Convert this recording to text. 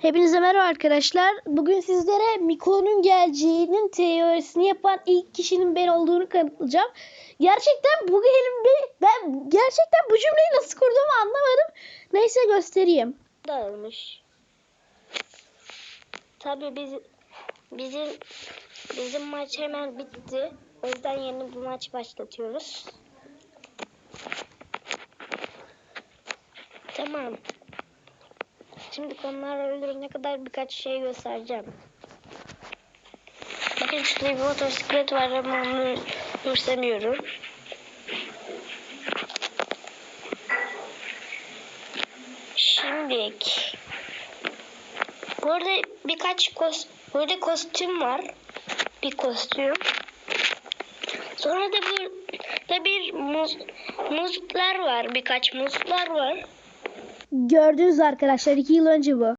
Hepinize merhaba arkadaşlar. Bugün sizlere Miko'nun geleceğinin teorisini yapan ilk kişinin ben olduğunu kanıtlayacağım. Gerçekten bu elimde ben gerçekten bu cümleyi nasıl kurduğumu anlamadım. Neyse göstereyim. dağılmış. Tabii biz bizim bizim maç hemen bitti. O yüzden yeni bir maç başlatıyoruz. Tamam. Şimdi konuları öldürene kadar birkaç şey göstereceğim. Bakın şurada bir motosiklet var ama onu göstermiyorum. Şimdi burada birkaç kos burada kostüm var. Bir kostüm. Sonra da burada bir muz muzlar var. Birkaç muzlar var. Gördünüz arkadaşlar iki yıl önce bu.